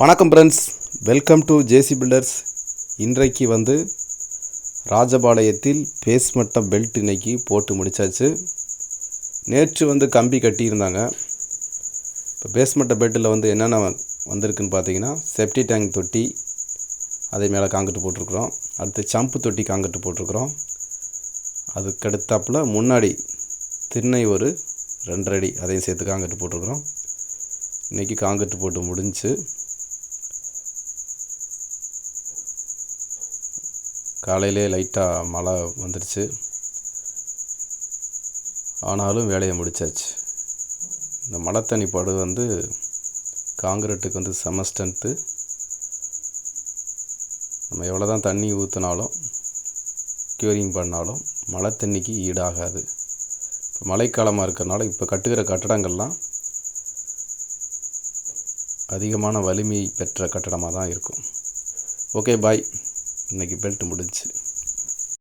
வணக்கம் friends welcome to JC builders இன்றைக்கு வந்து ராஜபாளையத்தில் பேஸ்மட்டம் பெல்ட் இன்னைக்கு போட்டு முடிச்சாச்சு. நேற்று வந்து கம்பி கட்டியிருந்தாங்க. இப்போ பேஸ்மட்ட பெல்ட்டில் வந்து என்னென்ன வந்திருக்குன்னு பார்த்தீங்கன்னா செப்டி டேங்க் தொட்டி அதே மேலே காங்கிட்டு போட்டிருக்குறோம். அடுத்து சம்பு தொட்டி காங்கிட்டு போட்டிருக்குறோம். அதுக்கடுத்தாப்புல முன்னாடி திண்ணை ஒரு ரெண்டரை அடி அதையும் சேர்த்து காங்கட்டு போட்டிருக்கிறோம். இன்றைக்கி காங்கட்டு போட்டு முடிஞ்சு காலையிலே லைட்டாக மழை வந்துடுச்சு. ஆனாலும் வேலையை முடிச்சாச்சு. இந்த மழை தண்ணி படு வந்து காங்கிரீட்டுக்கு வந்து செம ஸ்ட்ரென்த்து நம்ம எவ்வளோ தான் தண்ணி ஊற்றினாலும் க்யூரிங் பண்ணாலும் மழை தண்ணிக்கு ஈடாகாது. இப்போ மழைக்காலமாக இருக்கிறனால இப்போ கட்டுகிற கட்டடங்கள்லாம் அதிகமான வலிமை பெற்ற கட்டடமாக தான் இருக்கும். ஓகே பாய் இன்றைக்கி பெல்ட் முடிஞ்சு